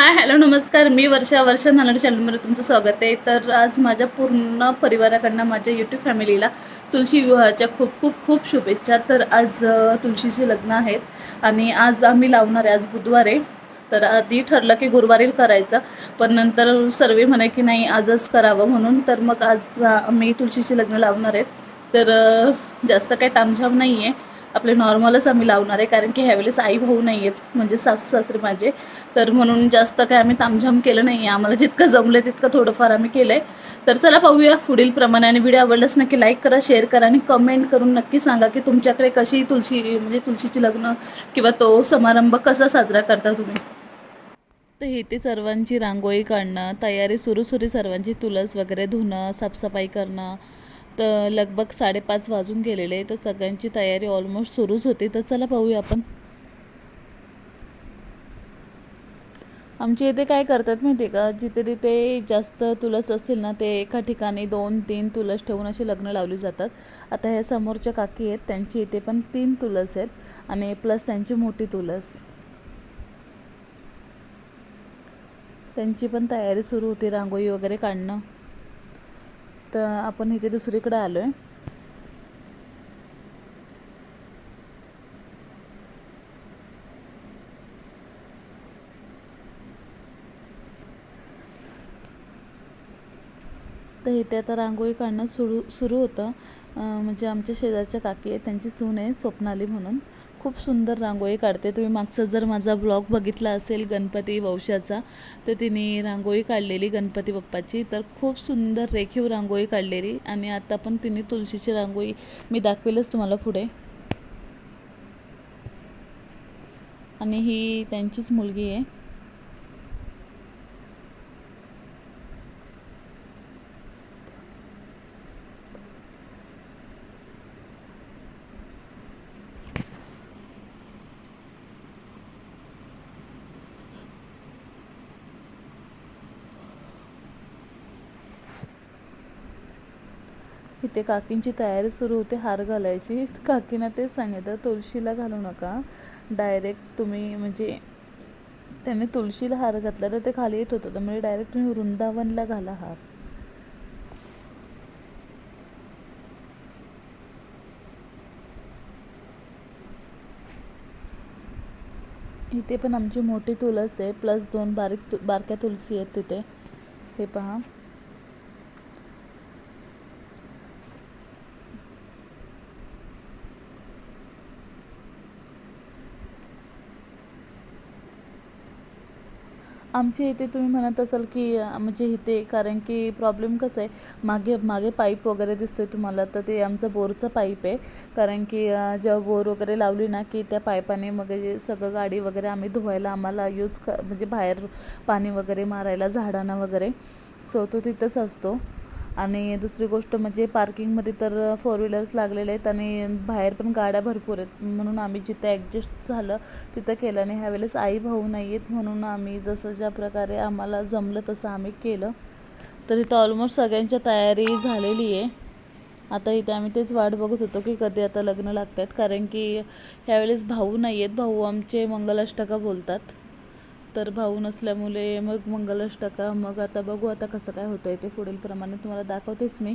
Hi hello नमस्कार. मी वर्षा वर्षा नानाड चॅनलमध्ये तुमचं स्वागत आहे. तर आज माझ्या पूर्ण परिवाराकडनं माझ्या यूट्यूब फॅमिलीला तुळशी विवाहाच्या खूप खूप खूप शुभेच्छा. तर आज तुळशीचे लग्न आहेत आणि आज आम्ही लावणार आहे. आज बुधवार आहे. तर आधी ठरलं की गुरुवारी करायचं पण नंतर सर्वे म्हणे की नाही आजच करावं म्हणून. तर मग आज आम्ही तुळशीचे लग्न लावणार आहेत. तर जास्त काही तामझाम नाही आहे आपले नॉर्मलच आम्ही लावणार आहे कारण की ह्यावेळेस आई भाऊ नाही आहेत म्हणजे सासू सासरे माझे. तर म्हणून जास्त काय आम्ही तामझाम केलं नाही आहे आम्हाला जितकं जमलं तितकं थोडंफार आम्ही केलं आहे तर चला पाहूया पुढील प्रमाणे. आणि व्हिडिओ आवडल्यास नक्की लाईक करा शेअर करा आणि कमेंट करून नक्की सांगा की तुमच्याकडे कशी तुळशी म्हणजे तुळशीची लग्न किंवा तो समारंभ कसा साजरा करता तुम्ही? तर इथे सर्वांची रांगोळी काढणं तयारी सुरू सुरू सर्वांची तुलस वगैरे धुणं साफसफाई करणं तर लगभग साडेपाच वाजून गेलेले तर सगळ्यांची तयारी ऑलमोस्ट सुरूच होती. तर चला पाहूया आपण. आमच्या इथे काय करतात माहिती आहे का? जिथे तिथे जास्त तुलस असेल ना ते एका ठिकाणी दोन तीन तुलस ठेवून अशी लग्न लावली जातात. आता ह्या समोरच्या काकी आहेत. त्यांची इथे पण तीन तुलस आहेत आणि प्लस त्यांची मोठी तुलस. त्यांची पण तयारी सुरू होती. रांगोळी वगैरे काढणं. तर आपण इथे दुसरीकडे आलो आहे तर इथे आता रांगोळी काढणं सुरू सुरू होतं. म्हणजे आमच्या शेजारच्या काकी आहे त्यांची सून आहे स्वप्नाली म्हणून. खूप सुंदर रांगोळी काढते. तुम्ही मागचा जर माझा ब्लॉग बघितला असेल गणपती वंशाचा तर तिने रांगोळी काढलेली गणपती बाप्पाची. तर खूप सुंदर रेखीव रांगोळी काढलेली आणि आता पण तिने तुळशीची रांगोळी मी दाखवेलच तुम्हाला पुढे. आणि ही त्यांचीच मुलगी आहे. इथे काकींची तयारी सुरू होते हार घालायची. काकीनं तेच सांगितलं तुळशीला घालू नका. डायरेक्ट तुम्ही म्हणजे त्याने तुळशीला हार घातला तर ते खाली येत होतं. त्यामुळे डायरेक्ट तुम्ही वृंदावनला घाला हार. इथे पण आमची मोठी तुळस आहे. प्लस दोन बारीक तु बारक्या तुलसी आहेत तिथे. हे पहा. आमच्या इथे तुम्ही म्हणत असाल की म्हणजे इथे कारण की प्रॉब्लेम कसं आहे मागे मागे पाईप वगैरे दिसतोय तुम्हाला तर ते आमचं बोरचं पाईप आहे. कारण की जेव्हा बोर वगैरे लावली ना की त्या पाईपाने वगैरे सगळं गाडी वगैरे आम्ही धुवायला आम्हाला यूज क म्हणजे बाहेर पाणी वगैरे मारायला झाडांना वगैरे. सो तो तिथंच असतो. आणि दुसरी गोष्ट म्हणजे पार्किंगमध्ये तर फोर व्हीलर्स लागलेले आहेत आणि बाहेर पण गाड्या भरपूर आहेत. म्हणून आम्ही जिथं ॲडजस्ट झालं तिथं केलं आणि ह्यावेळेस आई भाऊ नाही आहेत. म्हणून आम्ही जसं ज्या प्रकारे आम्हाला जमलं तसं आम्ही केलं. तर इथं ऑलमोस्ट सगळ्यांच्या तयारी झालेली आहे. आता इथे आम्ही तेच वाट बघत होतो की कधी आता लग्न लागत आहेत कारण की ह्यावेळेस भाऊ नाही आहेत. भाऊ आमचे मंगलाष्टका बोलतात. तर भाऊ नसल्यामुळे मग मंगलाष्टका मग आता बघू आता कसं काय होतं आहे ते पुढील प्रमाणे तुम्हाला दाखवतेच मी.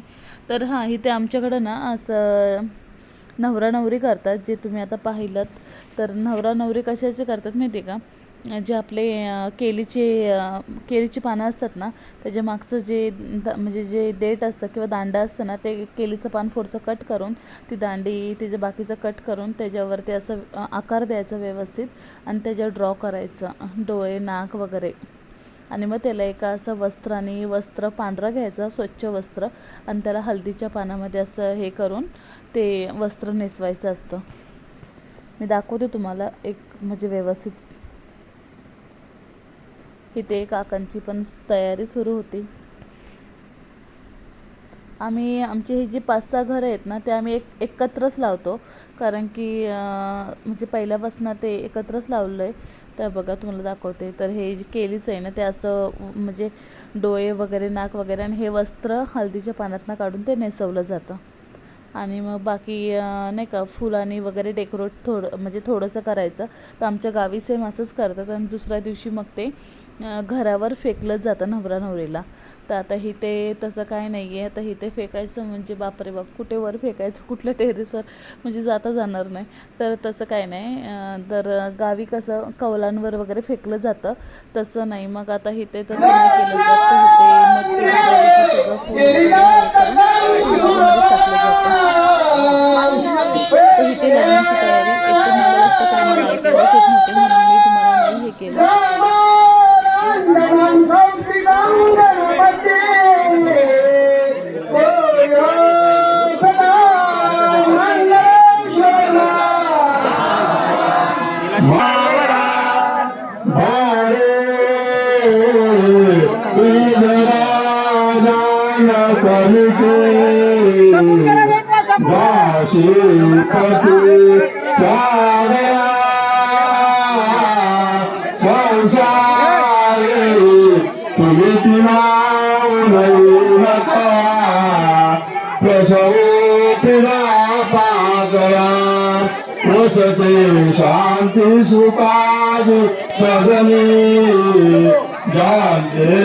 तर हां इथे आमच्याकडं ना असं नवरा नवरी करतात जे तुम्ही आता पाहिलं तर नवरा नवरी कशाचे करतात माहिती आहे का? जे आपले अं, केळीचे केळीची पानं असतात ना त्याच्या मागचं जे द- म्हणजे जे देठ असतं किंवा दांडा असतं ना ते केळीचं पान फोडचं कट करून ती दांडी त्याच्या बाकीचं कट करून त्याच्यावरती असं आकार द्यायचा व्यवस्थित आणि त्याच्यावर ड्रॉ करायचं डोळे नाक वगैरे. आणि मग त्याला एका असं वस्त्राने वस्त्र पांढरं घ्यायचं स्वच्छ वस्त्र आणि त्याला हळदीच्या पानामध्ये असं हे करून ते वस्त्र नेसवायचं असतं. मी दाखवते तुम्हाला एक म्हणजे व्यवस्थित. इथे काकांची पण तयारी सुरू होती. आम्ही आमचे हे जे पाच सहा घरं आहेत ना ते आम्ही एक एकत्रच लावतो. कारण की म्हणजे पहिल्यापासून ते एकत्रच लावलं आहे तर बघा तुम्हाला दाखवते. तर हे जे केलीच आहे ना ते असं म्हणजे डोळे वगैरे नाक वगैरे आणि हे वस्त्र हळदीच्या पानातनं काढून ते नेसवलं जातं. आणि मग बाकी नाही का फुलांनी वगैरे डेकोरेट थोडं म्हणजे थोडंसं करायचं. तर आमच्या गावी सेम असंच करतात आणि दुसऱ्या दिवशी मग ते घरावर फेकलं जातं नवरा नवरीला तर आता इथे तसं काय नाही आहे आता इथे फेकायचं म्हणजे बापरे बाप कुठे वर फेकायचं कुठल्या टेरेसवर म्हणजे जाता जाणार नाही. तर तसं काय नाही. तर गावी कसं कौलांवर वगैरे फेकलं जातं. तसं नाही. मग आता इथे तसं नाही केलं जातं. तर इथे मग Isso desculpado, sabe ali, já, já.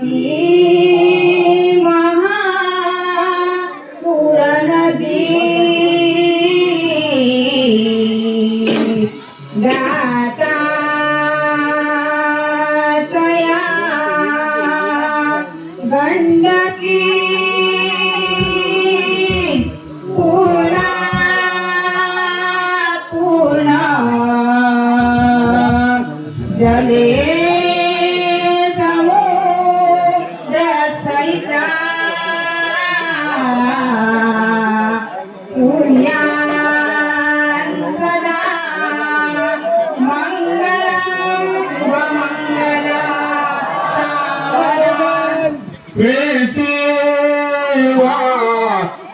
Thank.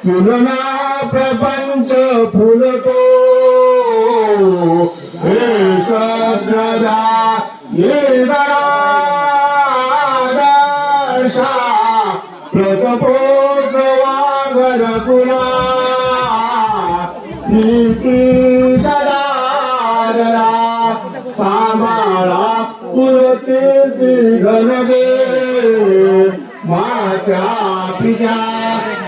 तुलना प्रपंच फुलतो. हे सद्गदा निर्दशा प्रतपोत्सवा घरकुला प्रीती सदारला सांभाळा कुलकीर्ती घनदे. मात्या पित्या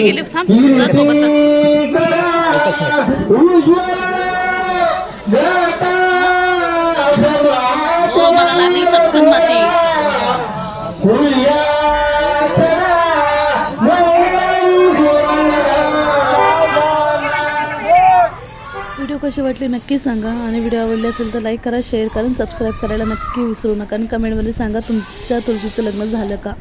गेले, थांब. हो, मला लागली सटकन माती. कशी वाटली नक्की सांगा. आणि व्हिडिओ आवडली असेल तर लाईक करा शेअर करा सबस्क्राईब करायला नक्की विसरू नका. आणि कमेंटमध्ये सांगा तुमच्या तुळशीचं लग्न झालं का?